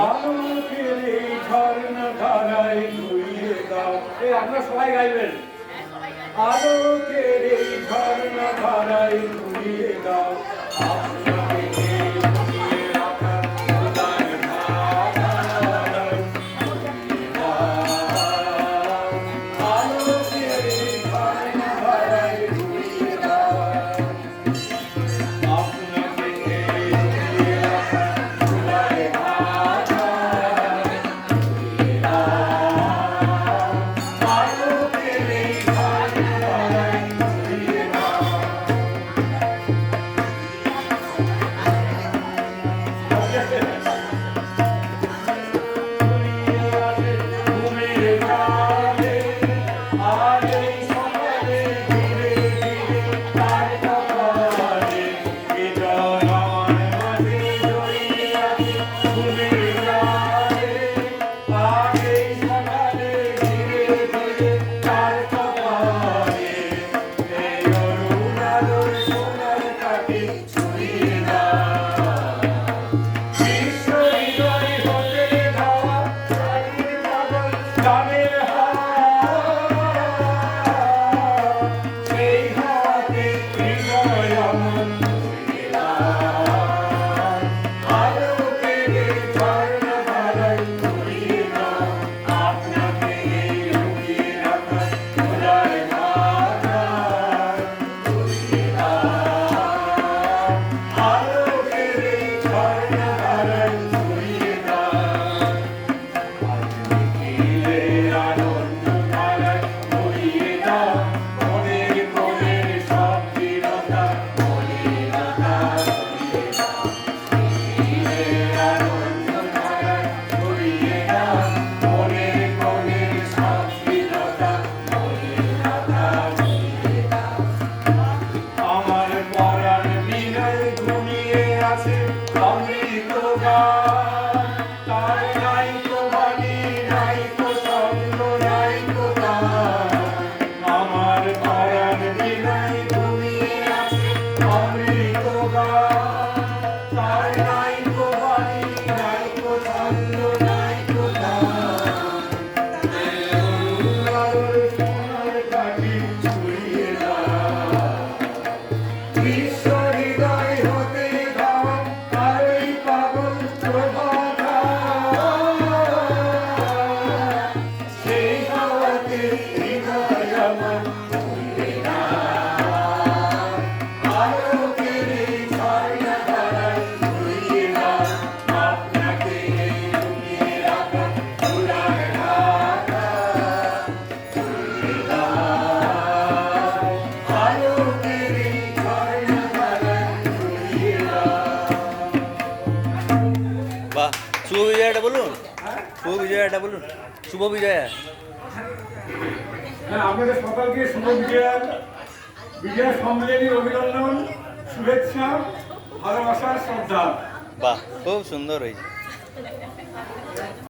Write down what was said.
আলোকের এই ঝর্ণা ধারায় ধুইয়ে দাও এ আপনারা সবাই গাইবেন আলোকের এই ঝর্ণা ধারায় ধুইয়ে দাও। Dame ঘুমিয়ে আছে অমৃত গান বিজয়াটা বলুন। শুভ বিজয়াটা বলুন। শুভ বিজয়া। আপনাদের সকলকে শুভ বিজয়া। সম্মেলনীর অভিনন্দন শুভেচ্ছা ভালোবাসা শ্রদ্ধা। বাহ খুব সুন্দর হয়েছে।